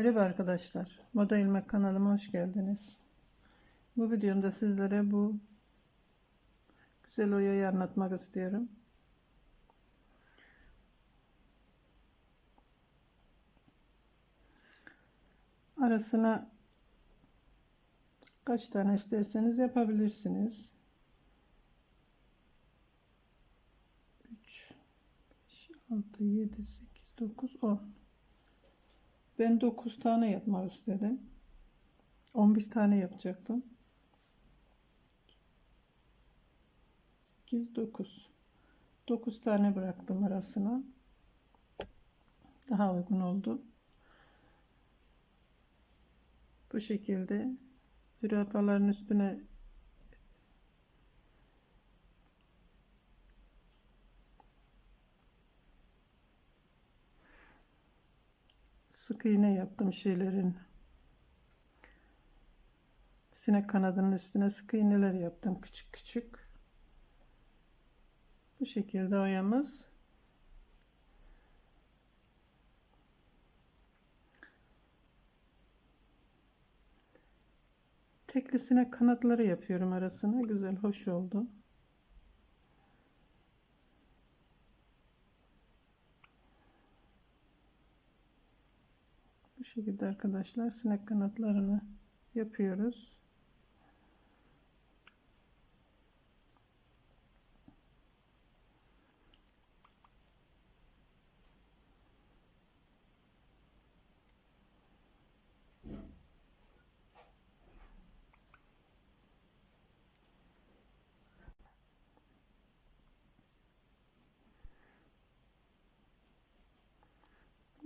Merhaba arkadaşlar. Moda İlmek kanalıma hoş geldiniz. Bu videomda sizlere bu güzel oyayı anlatmak istiyorum. Arasına kaç tane isterseniz yapabilirsiniz. 3 5 6 7 8 9 10 ben 9 tane yapmak istedim. 11 tane yapacaktım. 8 9 9 tane bıraktım arasına. Daha uygun oldu. Bu şekilde zürafaların üstüne sık iğne yaptım şeylerin. Sinek kanadının üstüne sık iğneler yaptım küçük küçük. Bu şekilde oyamız. Teklisine kanatları yapıyorum arasına. Güzel hoş oldu Bu şekilde arkadaşlar sinek kanatlarını yapıyoruz.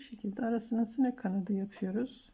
Şekilde arasına sinek kanadı yapıyoruz.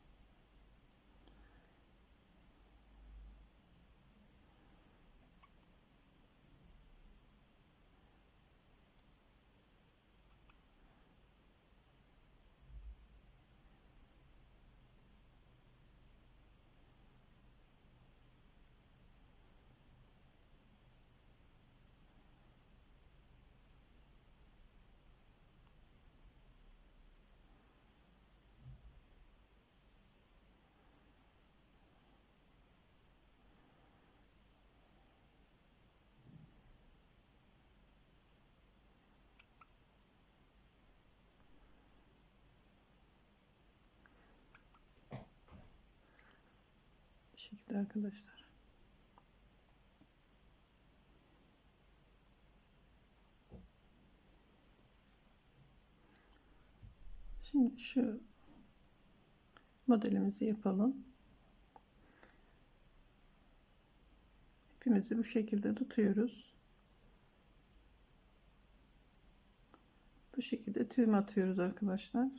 Şekilde arkadaşlar. Şimdi şu modelimizi yapalım. İpimizi bu şekilde tutuyoruz. Bu şekilde tüyüm atıyoruz arkadaşlar.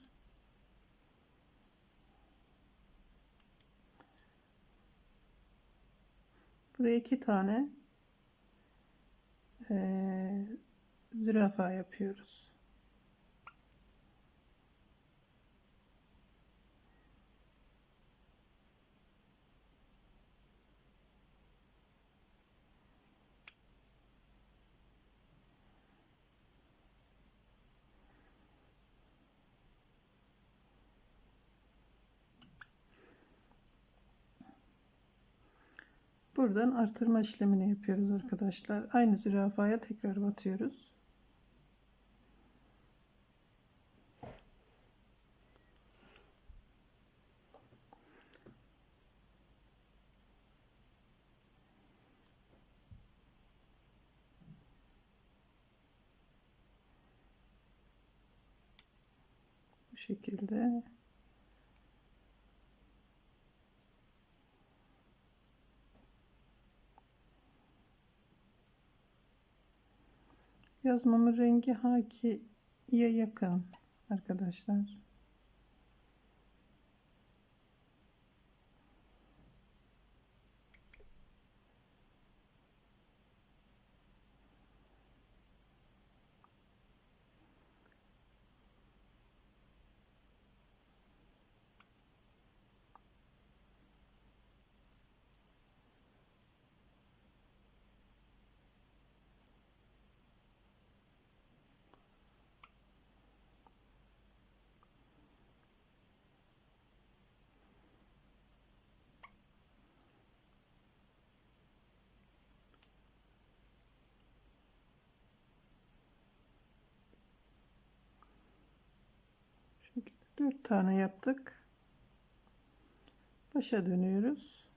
Buraya iki tane e, zürafa yapıyoruz. Buradan artırma işlemini yapıyoruz arkadaşlar. Aynı zürafaya tekrar batıyoruz. Bu şekilde Yazmamın rengi hakiye yakın arkadaşlar. 4 tane yaptık. Başa dönüyoruz.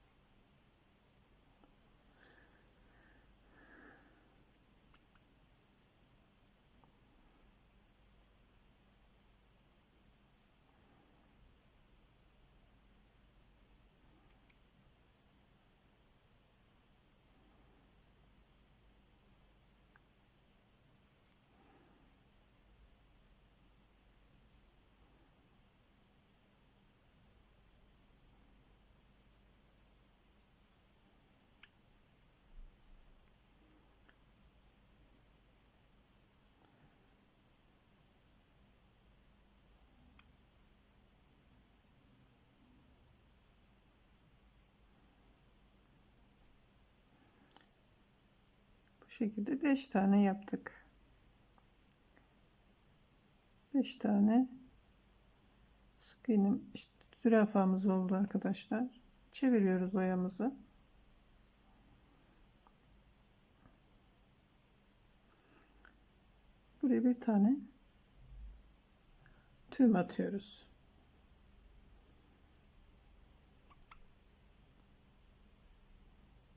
Şekilde 5 tane yaptık. 5 tane sık iğne işte zürafamız oldu arkadaşlar. Çeviriyoruz oyamızı. Buraya bir tane tüm atıyoruz.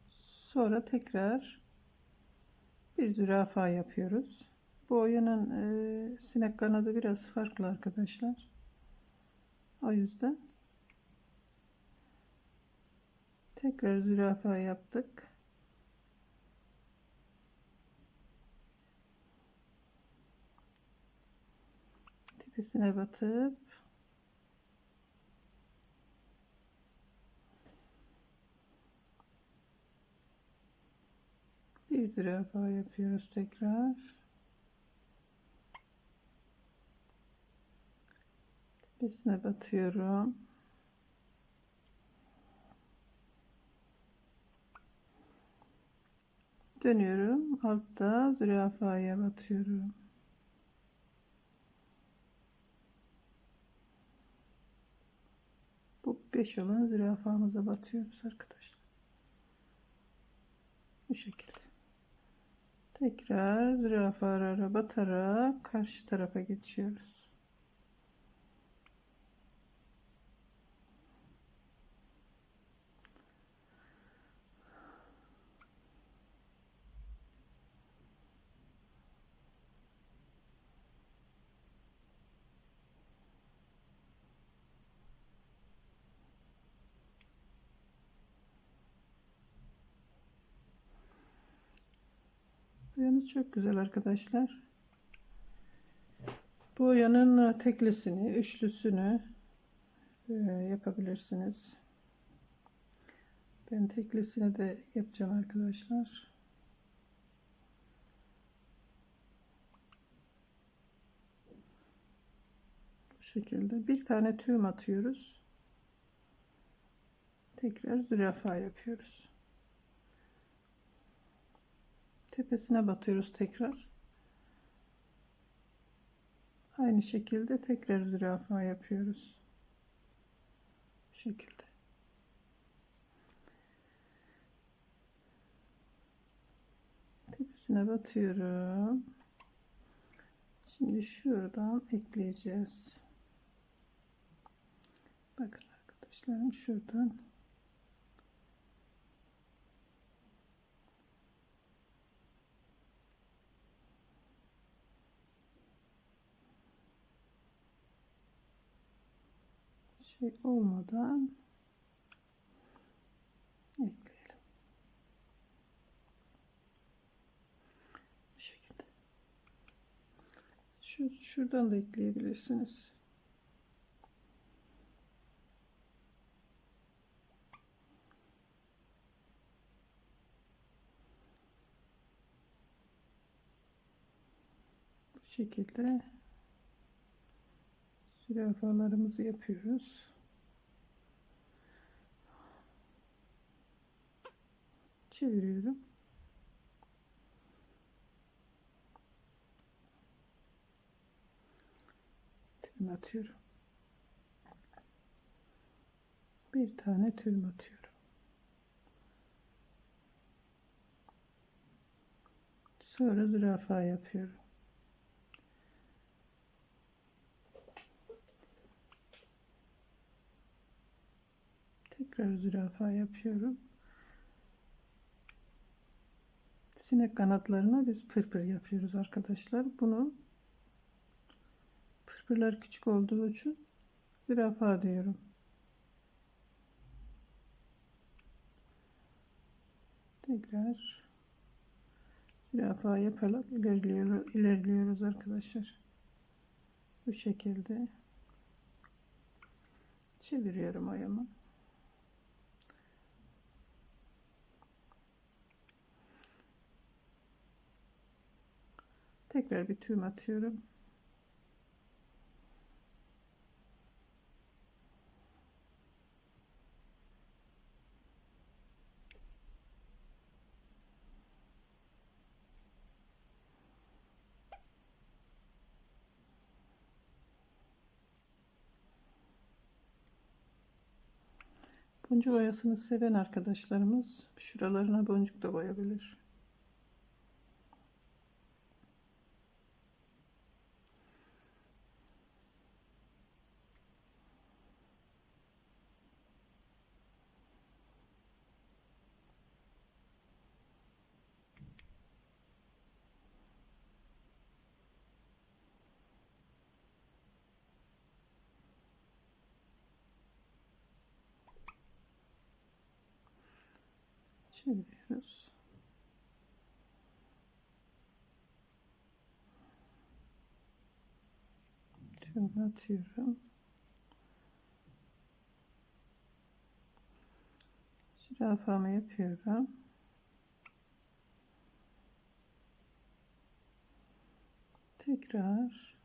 Sonra tekrar bir zürafa yapıyoruz. Bu oyunun e, sinek kanadı biraz farklı arkadaşlar. O yüzden tekrar zürafa yaptık. Tepesine batıp bir zürafa yapıyoruz tekrar. Tepesine batıyorum. Dönüyorum. Altta zürafaya batıyorum. Bu 5 olan zürafamıza batıyoruz arkadaşlar. Bu şekilde. Tekrar zürafalara batarak karşı tarafa geçiyoruz. Boyamız çok güzel arkadaşlar. Bu boyanın teklisini, üçlüsünü e, yapabilirsiniz. Ben teklisini de yapacağım arkadaşlar. Bu şekilde bir tane tüyüm atıyoruz. Tekrar zürafa yapıyoruz tepesine batıyoruz tekrar. Aynı şekilde tekrar zürafa yapıyoruz. Bu şekilde. Tepesine batıyorum. Şimdi şuradan ekleyeceğiz. Bakın arkadaşlarım şuradan şey olmadan ekleyelim. Bu şekilde. Şu, şuradan da ekleyebilirsiniz. Bu şekilde zürafalarımızı yapıyoruz. Çeviriyorum. Tüm atıyorum. Bir tane tüm atıyorum. Sonra zürafa yapıyorum. Tekrar zürafa yapıyorum. Sinek kanatlarına biz pırpır yapıyoruz arkadaşlar. Bunu pırpırlar küçük olduğu için zürafa diyorum. Tekrar zürafa yaparak ilerliyoruz, ilerliyoruz arkadaşlar. Bu şekilde çeviriyorum oyamı. Tekrar bir tüm atıyorum. Boncuk oyasını seven arkadaşlarımız şuralarına boncuk da boyayabilir. Çeviriyoruz. Tüm atıyorum. Zürafamı yapıyorum. Tekrar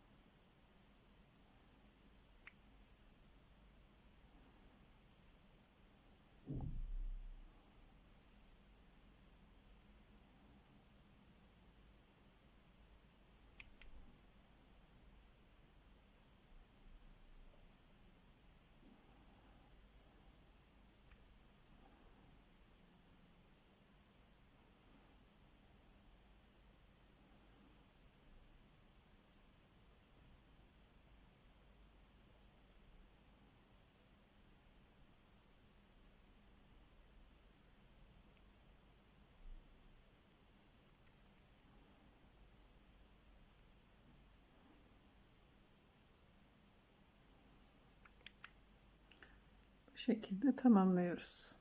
şekilde tamamlıyoruz.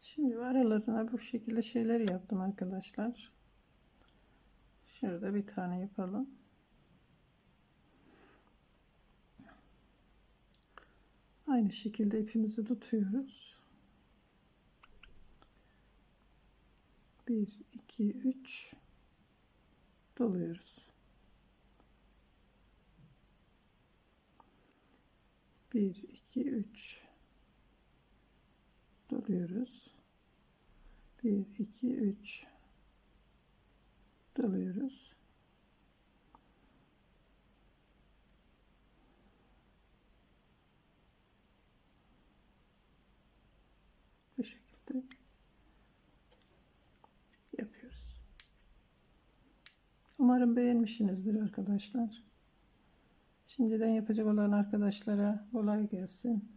Şimdi aralarına bu şekilde şeyler yaptım arkadaşlar. Şurada bir tane yapalım. Aynı şekilde ipimizi tutuyoruz. 1 2 3 doluyoruz. 1 2 3 doluyoruz. 1 2 3 doluyoruz. Bu şekilde yapıyoruz. Umarım beğenmişsinizdir arkadaşlar. Şimdiden yapacak olan arkadaşlara kolay gelsin.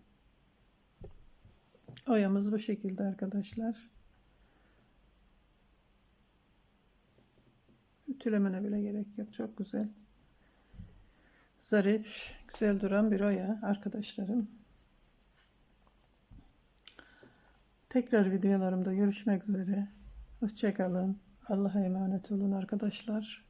Oyamız bu şekilde arkadaşlar. Ütülemene bile gerek yok. Çok güzel. Zarif, güzel duran bir oya arkadaşlarım. Tekrar videolarımda görüşmek üzere. Hoşçakalın. Allah'a emanet olun arkadaşlar.